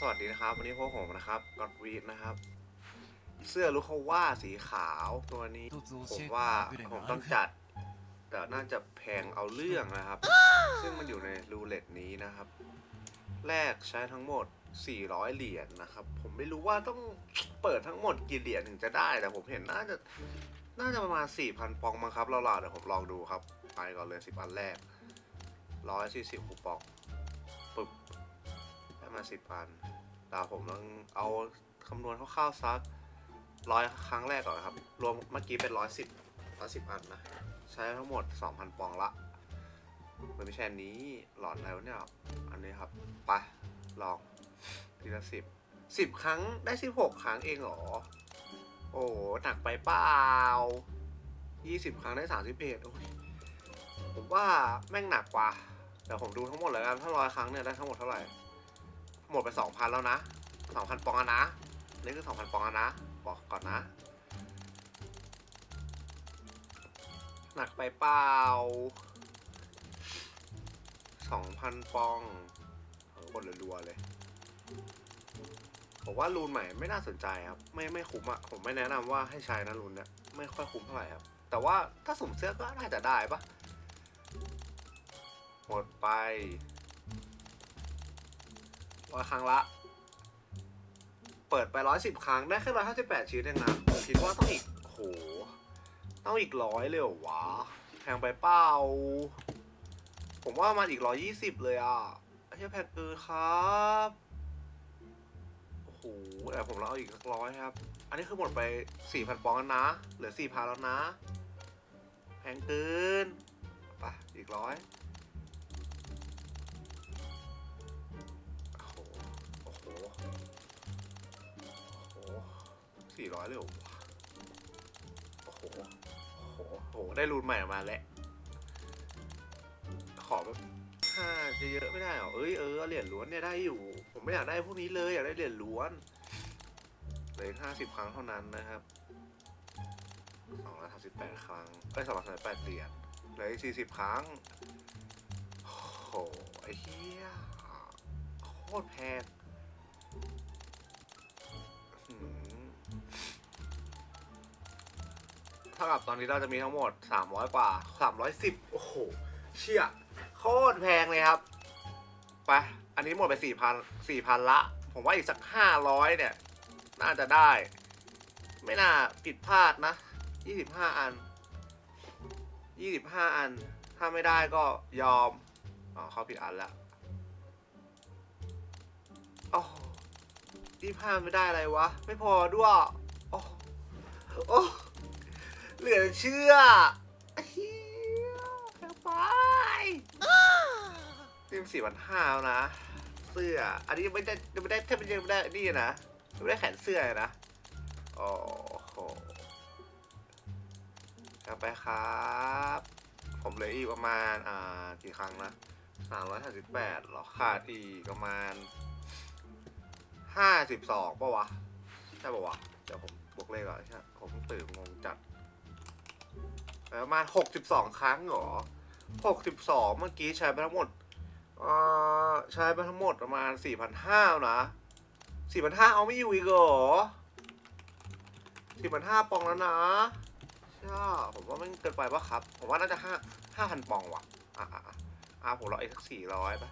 สวัสดีนะครับ วันนี้พวกผมนะครับกอดวีดนะครับ เสื้อลูกเขาว่าสีขาวตัวนี้ผมว่าผมต้องจัด แต่น่าจะแพงเอาเรื่องนะครับ ซึ่งมันอยู่ในรูเล็ตนี้นะครับ แรกใช้ทั้งหมด 400 เหรียญนนะครับ ผมไม่รู้ว่าต้องเปิดทั้งหมดกี่เหรียญถึงจะได้แต่ผมเห็นน่าจะน่าจะประมาณ 4,000 ปองมั้งครับเราๆเดี๋ยวผมลองดูครับ ไปก่อนเลย 10 อันแรก 140คูปอง มา10อันแต่ผมต้องเอาคำนวณคร่าวๆสักร้อยครั้งแรกก่อนครับ รวมเมื่อกี้เป็น110 110อันนะ ใช้ทั้งหมด2,000ปองละมันไม่ใช่นี้หลอดแล้วเนี่ย อันนี้ครับไปลองทีละสิบสิบครั้งได้สิบหกครั้งเองเหรอ โอ้โหหนักไปเปล่ายี่สิบครั้งได้สามสิบเอ็ดโอ้ยผมว่าแม่งหนักกว่าเดี๋ยวผมดูทั้งหมดเลยกันถ้าร้อยครั้งเนี่ยได้ทั้งหมดเท่าไหร่ หมดไปสองพันแล้วนะสองพันปองอะนะนี่คือสองพันปองอะนะ บอกก่อนนะ หนักไปเปล่าสองพันปองเออกดรัวๆเลยผมว่ารูนใหม่ไม่น่าสนใจครับ ไม่ไม่คุ้มอะผมไม่แนะนำว่าให้ใช้นะรูนเนี่ยไม่ค่อยคุ้มเท่าไหร่ครับ แต่ว่าถ้าสุ่มเสื้อก็น่าจะได้ปะหมดไป ร้อยครั้งละ เปิดไปร้อยสิบครั้งได้แค่ร้อยห้าสิบแปดชิ้นเองนะผมคิดว่าต้องอีกโอ้โหต้องอีกร้อยเลยเหรอวะแพงไปเปล่าผมว่ามันอีกร้อยยี่สิบเลยอะไอ้เหี้ยแพงเกินครับโอ้โหแต่ผมเราเอาอีกสักร้อยครับ อันนี้คือหมดไปสี่พันปองแล้วนะเหลือสี่พันแล้วนะ แพงเกินไปอีกร้อย โอ้โหสี่ร้อยเลยโอ้โหโอ้โหโอ้โห ได้รูนใหม่มาแล้ว ขอแบบห้าจะเยอะไม่ได้หรอ เอ้ยเออเหรียญล้วนเนี่ยได้อยู่ ผมไม่อยากได้พวกนี้เลยอยากได้เหรียญล้วนเหลยห้าสิบครั้งเท่านั้นนะครับสองร้อยสามสิบแปดครั้งเอ้สองร้อยสามสิบแปดเหรียญเหลืออีกสี่สิบครั้ง โอ้โห ไอ้เหี้ยโคตรแพง เท่ากับตอนนี้เราจะมีทั้งหมดสามร้อยกว่าสามร้อยสิบโอ้โห เชี่ย โคตรแพงเลยครับ ไป อันนี้หมดไปสี่พันสี่พันละ ผมว่าอีกสักห้าร้อยเนี่ย น่าจะได้ ไม่น่าผิดพลาดนะยี่สิบห้าอันยี่สิบห้าอัน ถ้าไม่ได้ก็ยอม อ๋อ เขาผิดอันละโอ้าไม่ได้อะไรวะ ไม่พอด้วยโอ้โอ้เหลือเชื่อเฮียแพงไปนี่มันสี่พันห้าแล้วนะ เสื้อ อันนี้ยังไม่ได้ยังไม่ได้แทบยังไม่ได้นี่นะยังไม่ได้แขนเสื้อเลยนะ โอ้โหกลับไปครับ ผมเหลืออีกประมาณ อ่า กี่ครั้งนะสามร้อยห้าสิบแปดหรอขาดอีกประมาณ ห้าสิบสองป่าวะ ใช่ป่าวะ เดี๋ยวผมบวกเลขก่อนใช่ผมตื่นงงจัด ประมาณหกสิบสองครั้งเหรอหกสิบสองเมื่อกี้ใช้ไปทั้งหมดเอ่อใช้ไปทั้งหมดประมาณสี่พันห้านะสี่พันห้าเอาไม่อยู่อีกเหรอสี่พันห้าปองแล้วนะใช่ผมว่ามันเกินไปปะครับ ผมว่าน่าจะห้าห้าพันปองว่ะ อะอะอะผมรออีกสักสี่ร้อยปะ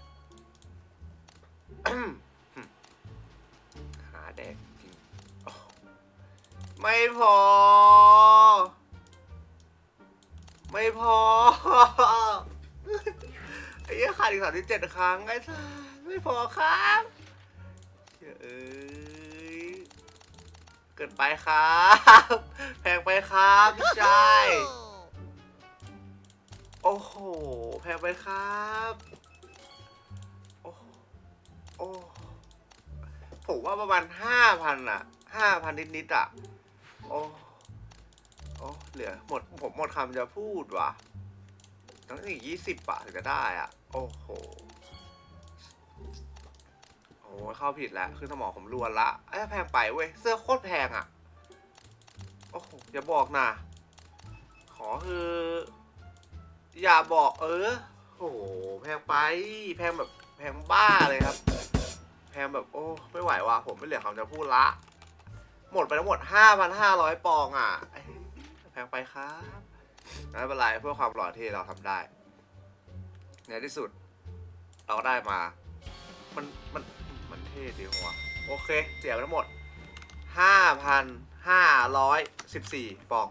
แดกจริงไม่พอ ไม่พอไอ้ยขาดอีกสามสิบเจ็ดครั้งไอ้สัสไม่พอครับเอ้ยเกินไปครับ แพงไปครับพี่ชายโอ้โห แพงไปครับ โอ้โหโอ้ ผมว่าประมาณห้าพันอะห้าพันนิดๆอะโอ้โอ้เหลือหมดผมหมดคำจะพูดว่ะต้องอีกยี่สิบบาทถึงจะได้อะ โอ้โหโอ้เข้าผิดแล้วคือสมองผมรวนละไอ้ยแพงไปเว้ย เสื้อโคตรแพงอะ โอ้โห อย่าบอกนะขอคือ อย่าบอกเออ โอ้โห แพงไป แพงแบบแพงบ้าเลยครับ แพงแบบโอ้ไม่ไหวว่ะผมไม่เหลือคำจะพูดละ หมดไปทั้งหมดห้าพันห้าร้อยปองอะ แพงไปครับไม่เป็นไรเพื่อความหล่อเท่เราทำได้ ในที่สุด เราได้มา มันมันมันเท่ดีหัวโอเคเสียไปทั้งหมดห้าพันห้าร้อยสิบสี่ปอง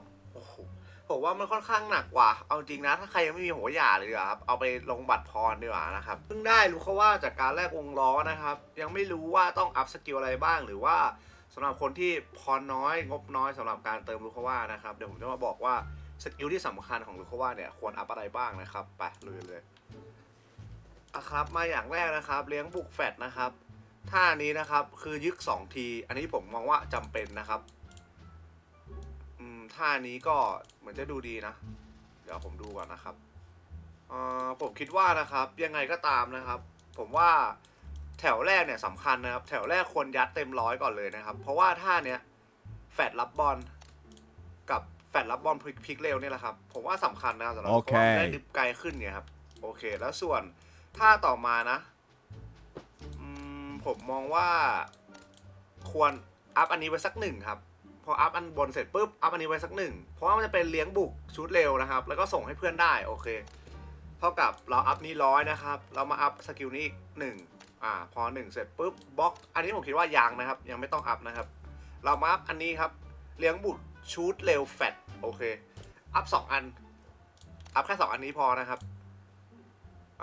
ผมว่ามันค่อนข้างหนักกว่า เอาจริงนะ ถ้าใครยังไม่มีหัวหย่าเลยดีกว่ครับ เอาไปลงบัตรพรดีกว่านะครับ เพิ่งได้รู้เขาว่าจากการแลกวงล้อนะครับ ยังไม่รู้ว่าต้องอัพสกิลอะไรบ้าง หรือว่าสำหรับคนที่พรน้อยงบน้อยสำหรับการเติมลูกเขาว่านะครับ เดี๋ยวผมจะมาบอกว่าสกิลที่สำคัญของลูกเขาว่าเนี่ยควรอัพอะไรบ้างนะครับ ไปลุยเลยอะครับ มาอย่างแรกนะครับ เลี้ยงบุกแฟดนะครับ ท่านี้นะครับคือยึกสองที อันนี้ผมมองว่าจำเป็นนะครับ ท่านี้ก็เหมือนจะดูดีนะ เดี๋ยวผมดูก่อนนะครับเอ่อผมคิดว่านะครับยังไงก็ตามนะครับ ผมว่าแถวแรกเนี่ยสำคัญนะครับ แถวแรกควรยัดเต็มร้อยก่อนเลยนะครับ เพราะว่าท่าเนี้ยแฟดรับบอลกับแฟดรับบอลพลิกพลิกเร็วเนี่ยแหละครับ ผมว่าสำคัญนะครับสำหรับโอเพเคราะว่าได้ดิฟไกลขึ้นเนี่ยครับ โอเค แล้วส่วนท่าต่อมานะอืมผมมองว่าควรอัพอันนี้ไว้สักหนึ่งครับพ ออัพอันบนเสร็จปุ๊บอัพอันนี้ไว้สักหนึ่งเพราะว่ามันจะเป็นเลี้ยงบุกชุดเร็วนะครับ แล้วก็ส่งให้เพื่อนได้โอเค เท่ากับเราอัพนี้ร้อยนะครับ เรามาอัพสกิลนี้อีกหนึ่งอ่าพอหนึ่งเสร็จปุ๊บบล็อก อันนี้ผมคิดว่ายังนะครับ ยังไม่ต้องอัพนะครับ เรามาอัพอันนี้ครับเลี้ยงบุกชุดเร็วแฟตโอเคอัพสองอันอัพแค่สองอันนี้พอนะครับ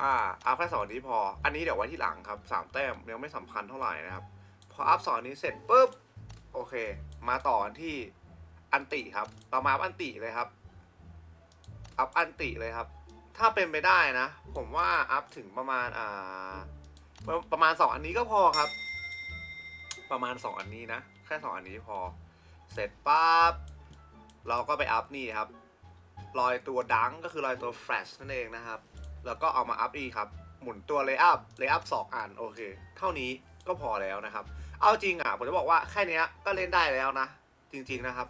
อ่าอัพแค่สองอันนี้พอ อันนี้เดี๋ยวไว้ที่หลังครับสามแต้มยังไม่สำคัญเท่าไหร่นะครับพออัพสองอันนี้เสร็จปุ๊บ โอเค มาต่อกันที่อันติครับ เรามาอัพอันติเลยครับอัพอันติเลยครับ ถ้าเป็นไปได้นะ ผมว่าอัพถึงประมาณอ่าประประมาณสองอันนี้ก็พอครับ ประมาณสองอันนี้นะ แค่สองอันนี้พอ เสร็จปั๊บเราก็ไปอัพนี่ครับรอยตัวดังก็คือรอยตัวแฟลชนั่นเองนะครับ แล้วก็เอามาอัพอีกครับ หมุนตัวเลย์อัพเลย์อัพสองอันโอเค เท่านี้ก็พอแล้วนะครับ เอาจริงอะผมจะบอกว่าแค่นี้ก็เล่นได้แล้วนะ จริง ๆนะครับ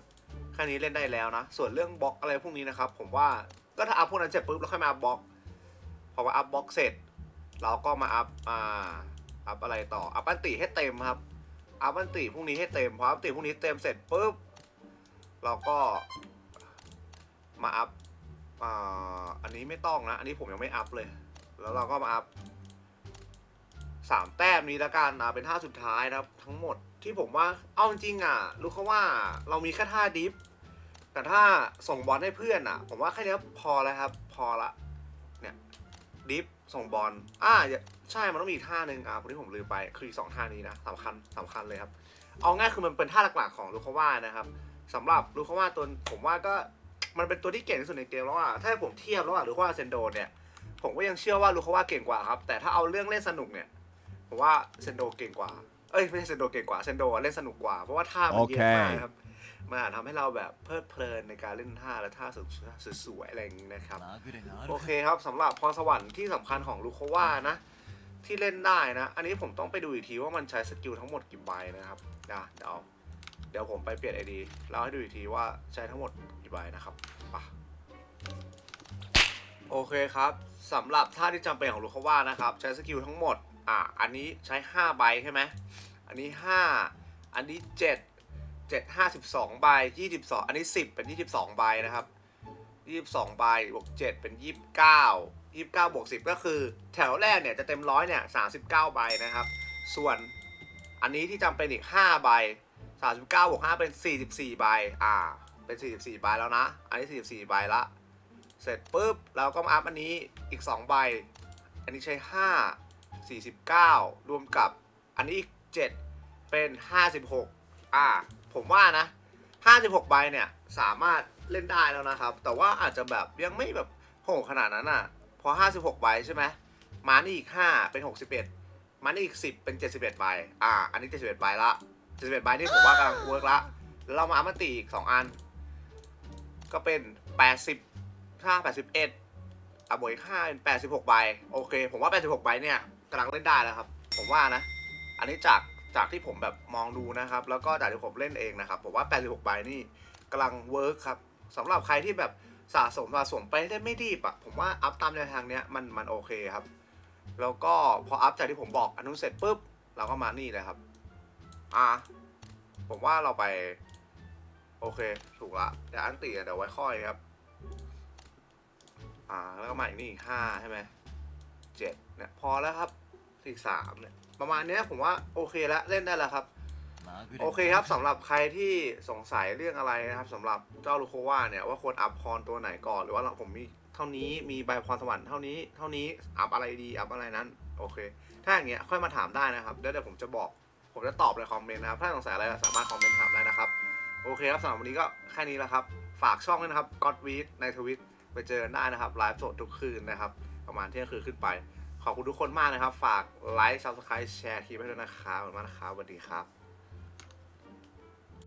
แค่นี้เล่นได้แล้วนะ ส่วนเรื่องบล็อกอะไรพวกนี้นะครับ ผมว่าก็ถ้าอัพพวกนั้นเสร็จปุ๊บแล้วค่อยมาอัพบล็อกพอมาอัพบล็อกเสร็จ เราก็มาอัพอ่าอัพอะไรต่ออัพอันติให้เต็มครับอัพอันติพวกนี้ให้เต็มพออัพอันติพวกนี้เต็มเสร็จปุ๊บเราก็มาอัพอ่าอันนี้ไม่ต้องนะ อันนี้ผมยังไม่อัพเลย แล้วเราก็มาอัพ สามแต้มนี้ล้วกันอ่าเป็นท่าสุดท้ายนะครับ ทั้งหมดที่ผมว่าเอาจริงอะรู้เขาว่าเรามีแค่ท่าดิฟ แต่ถ้าส่งบอลให้เพื่อนอะ ผมว่าแค่นี้พอแล้วครับ พอละเนี่ยดิฟส่งบอลอ่าใช่มันต้องมีอีกท่าหนึ่งอ่าคนที่ผมลืมไปคืออีกสองท่านี้นะสำคัญสำคัญเลยครับ เอาง่ายคือมันเป็นท่าหลักๆของลูกเขาว่านะครับสำหรับลูกเขาว่าตัวผมว่าก็มันเป็นตัวที่เก่งที่สุดในเกมแล้วอะถ้าผมเทียบระหว่างลูกเขาว่าเซนโดเนี่ยผมก็ยังเชื่อว่าลูกเขาว่าเก่งกว่าครับ แต่ถ้าเอาเรื่องเล่นสนุกเนี่ย ผมว่าเซนโดเก่งกว่า เอ้ยไม่ใช่เซนโดเก่งกว่าเซนโดเล่นสนุกกว่า เพราะว่าท่ามันเยอะมากครับมันอาจทำให้เราแบบเพลิดเพลินในการเล่นท่าและท่าสวยๆอะไรอย่างนี้นะครับ โอเคครับสำหรับพรสวรรค์ที่สำคัญของลูโควานะ ที่เล่นได้นะ อันนี้ผมต้องไปดูอีกทีว่ามันใช้สกิลทั้งหมดกี่ใบนะครับนะเดี๋ยวเดี๋ยวผมไปเปลี่ยนไอดีแล้วให้ดูอีกทีว่าใช้ทั้งหมดกี่ใบนะครับอะโอเคครับสำหรับท่าที่จำเป็นของลูโควานะครับ ใช้สกิลทั้งหมด อะอันนี้ใช้ 5 ใบใช่ไหมอันนี้ 5 อันนี้ 7 7 52 ใบ 22 อันนี้ 10 เป็น 22 ใบนะครับยี่สิบสองใบบวกเจ็ดเป็นยี่สิบเก้ายี่สิบเก้าบวกสิบก็คือแถวแรกเนี่ยจะเต็มร้อยเนี่ยสามสิบเก้าใบนะครับ ส่วนอันนี้ที่จำเป็นอีกห้าใบสามสิบเก้าบวกห้าเป็นสี่สิบสี่ใบ อ่า เป็นสี่สิบสี่ใบแล้วนะ อันนี้สี่สิบสี่ใบละ เสร็จปุ๊บ เราก็มาอัพอันนี้อีกสองใบ อันนี้ใช้ห้าสี่สิบเก้ารวมกับอันนี้อีกเจ็ดเป็นห้าสิบหกอ่า ผมว่านะ 56 ใบเนี่ย สามารถเล่นได้แล้วนะครับ แต่ว่าอาจจะแบบยังไม่แบบโหขนาดนั้นอะ พอ 56 ใบใช่ไหมมานี่อีก 5 เป็น 61 มานี่อีก 10 เป็น 71 ใบ อ่า อันนี้ 71 ใบละ 71 ใบนี่ผมว่ากำลังเวิร์กละ เรามาอัมาตีอีก 2 อัน ก็เป็น 80ถ้า81อะบวกอีก5เป็น 86 ใบ โอเค ผมว่า 86 ใบเนี่ย กำลังเล่นได้แล้วครับ ผมว่านะ อันนี้จากจากที่ผมแบบมองดูนะครับ แล้วก็จากที่ผมเล่นเองนะครับ ผมว่า 86 ใบนี่กำลังเวิร์กครับสำหรับใครที่แบบสะสมสะสมไปได้ไม่ดีบอะผมว่าอัพตามแนวทางเนี้ยมันมันโอเคครับ แล้วก็พออัพจากที่ผมบอกอันนู้นเสร็จปุ๊บ เราก็มานี่เลยครับ อะผมว่าเราไป โอเค ถูกละเดี๋ยวอันตีเดี๋ยวไว้ค่อยครับ อ่า แล้วก็มาอีกนี่ห้าใช่ไหม เจ็ดเนี่ยพอแล้วครับอีกสามเนี่ยประมาณเนี้ยผมว่าโอเคแล้วเล่นได้แล้วครับ โอเคครับสำหรับใครที่สงสัยเรื่องอะไรนะครับสำหรับเจ้าลูโควาเนี่ยว่าควรอัพคอนตัวไหนก่อนหรือว่าผมมีเท่านี้มีใบพรสวรรค์เท่านี้เท่านี้อัพอะไรดีอัพอะไรนั้นโอเค ถ้าอย่างเงี้ยค่อยมาถามได้นะครับเดี๋ยวเดี๋ยวผมจะบอก ผมจะตอบในคอมเมนต์นะครับ ถ้าสงสัยอะไรสามารถคอมเมนต์ถามได้นะครับโอเคครับสำหรับวันนี้ก็แค่นี้แล้วครับ ฝากช่องด้วยนะครับ God w e e ในทวิตไปเจอกันได้นะครับไลฟ์สดทุกคืนนะครับ ประมาณเที่ยงคืนขึ้นไป ขอบคุณทุกคนมากนะครับ ฝากไลค์ซับสไครต์แชร์คลิปให้ด้วยนะครับขอบคุณมากนะครับสวัสดีครับ